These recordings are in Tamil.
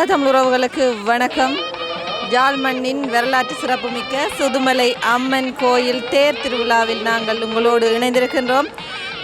உலக தமிழ் உறவுகளுக்கு வணக்கம். ஜால்மண்ணின் வரலாற்று சிறப்புமிக்க சுதுமலை அம்மன் கோயில் தேர் திருவிழாவில் நாங்கள் உங்களோடு இணைந்திருக்கின்றோம்.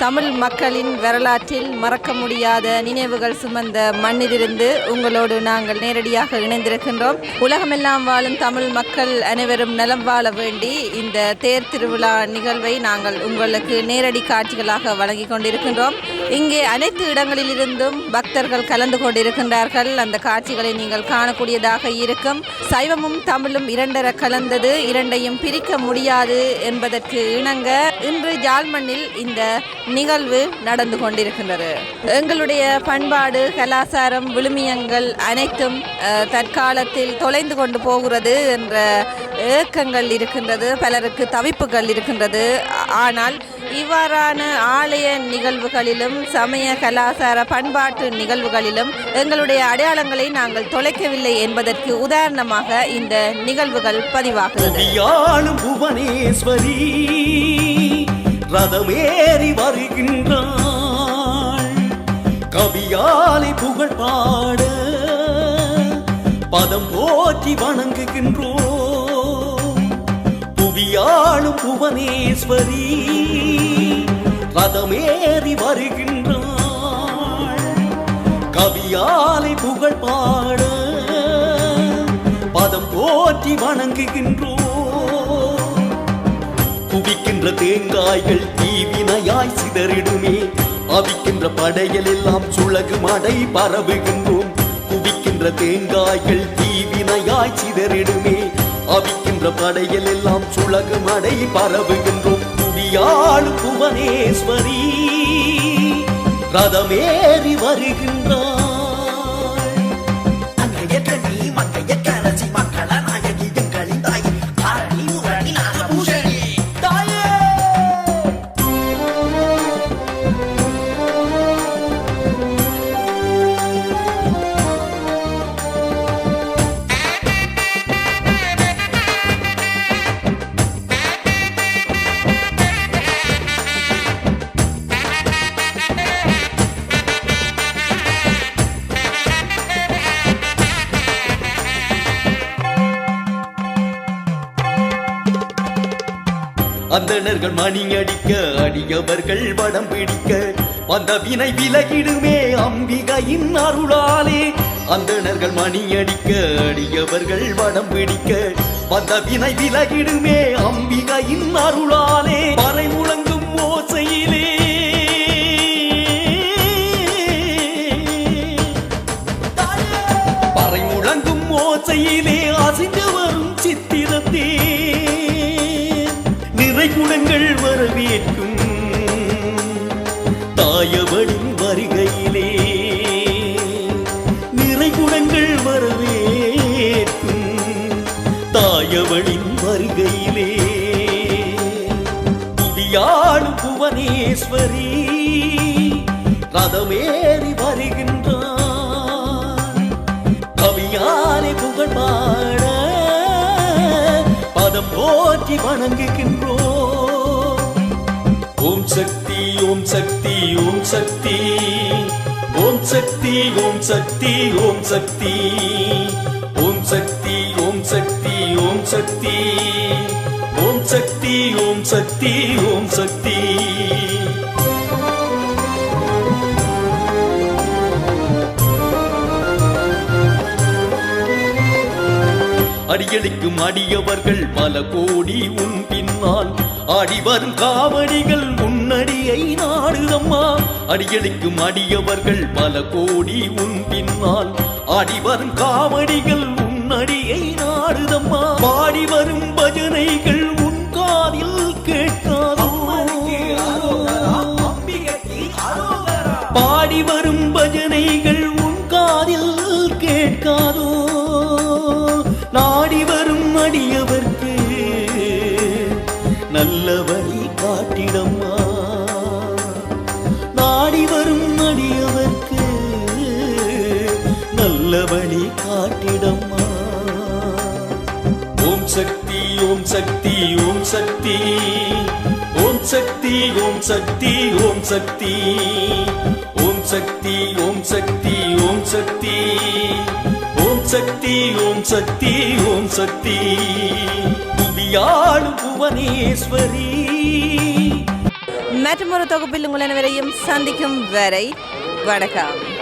தமிழ் மக்களின் வரலாற்றில் மறக்க முடியாத நினைவுகள் சுமந்த மண்ணிலிருந்து உங்களோடு நாங்கள் நேரடியாக இணைந்திருக்கின்றோம். உலகமெல்லாம் வாழும் தமிழ் மக்கள் அனைவரும் நலம் வாழ வேண்டி இந்த தேர் திருவிழா நிகழ்வை நாங்கள் உங்களுக்கு நேரடி காட்சிகளாக வழங்கி கொண்டிருக்கின்றோம். இங்கே அனைத்து இடங்களிலிருந்தும் பக்தர்கள் கலந்து கொண்டிருக்கின்றார்கள். அந்த காட்சிகளை நீங்கள் காணக்கூடியதாக இருக்கும். சைவமும் தமிழும் இரண்டர கலந்தது. இரண்டையும் பிரிக்க முடியாது என்பதற்கு இணங்க இன்று ஜாழ்மண்ணில் இந்த நிகழ்வு நடந்து கொண்டிருக்கின்றது. எங்களுடைய பண்பாடு கலாச்சாரம் விழுமியங்கள் அனைத்தும் தற்காலத்தில் தொலைந்து கொண்டு போகிறது என்ற ஏக்கங்கள் இருக்கின்றது பலருக்கு தவிப்புகள் இருக்கின்றது. ஆனால் இவ்வாறான ஆலய நிகழ்வுகளிலும் சமய கலாச்சார பண்பாட்டு நிகழ்வுகளிலும் எங்களுடைய அடையாளங்களை நாங்கள் தொலைக்கவில்லை என்பதற்கு உதாரணமாக இந்த நிகழ்வுகள் பதிவாகிறது. புவனேஸ்வரி. ரதமேறி வருகின்றாள். கவியாலை புகழ் பாட பதம் போற்றி வணங்குகின்றோம். புவியாளும் புவனேஸ்வரி ரதமேறி வருகின்றாள். கவியாலை புகழ் பாட பதம் போற்றி வணங்குகின்றோம். குவிக்கின்ற தேங்காய்கள் தீவினையாய் சிதறிடுமே. அவிக்கின்ற படைகள் எல்லாம் சுழகு மடை பரவுகின்றோம். குவிக்கின்ற தேங்காய்கள் தீவினையாய் சிதறிடுமே. அவிக்கின்ற படைகள் எல்லாம் சுழகு மடை பரவுகின்றோம். குவியாளு புவனேஸ்வரி ரதமேறி வருகின்றாள் அங்கையற்ற நீ மங்கையற்ற அரசி மக்கள அந்தணர்கள் மணி அடிக்க அடியவர்கள் வடம் பிடிக்க வந்த வினை விலகிடுமே அம்பிகையின் அருளாலே. அந்தணர்கள் மணி அடிக்க அடியவர்கள் வடம் பிடிக்க வந்த வினை விலகிடுமே அம்பிகையின் அருளாலே. மறை முழங்கும் ஓசையிலே. பறை முழங்கும் ஓசையிலே. நிறை வரவேற்கும். தாயவளின் வருகையிலே நிறை குணங்கள் வரவேற்கும். தாயவளின் வருகையிலே புவியாளும் புவனேஸ்வரி ரதமேறி வருகின்றான் கவியாரை புகழ் பாட பதம் போற்றி வணங்குகின்றோம். ஓம் சக்தி ஓம் சக்தி ஓம் சக்தி. ஓம் சக்தி ஓம் சக்தி ஓம் சக்தி. ஓம் சக்தி ஓம் சக்தி ஓம் சக்தி. ஓம் சக்தி ஓம் சக்தி ஓம் சக்தி. அடியளிக்கும் அடியவர்கள் பல கோடி உன் பின்னால். ஆடி வரும் காவடிகள் முன்னடியை நாடுதம்மா. அடியளிக்கும் அடியவர்கள் பல கோடி உன் பின்னால். ஆடி வரும் காவடிகள் முன்னடியை நாடுதம்மா. பாடி வரும் பஜனைகள் உன் காதில் கேட்காதோ. பாடி வரும் பஜனைகள் உன் காதில் கேட்காது. வழி காட்டிடம்மா. ஓம் சக்தி ஓம் சக்தி ஓம் சக்தி. ஓம் சக்தி ஓம் சக்தி ஓம் சக்தி. ஓம் சக்தி ஓம் சக்தி ஓம் சக்தி. ஓம் சக்தி ஓம் சக்தி ஓம் சக்தி. புவியாளும் புவனேஸ்வரி. மற்றொரு தொகுப்பில் உங்கள் அனைவரையும் சந்திக்கும் வரை வணக்கம்.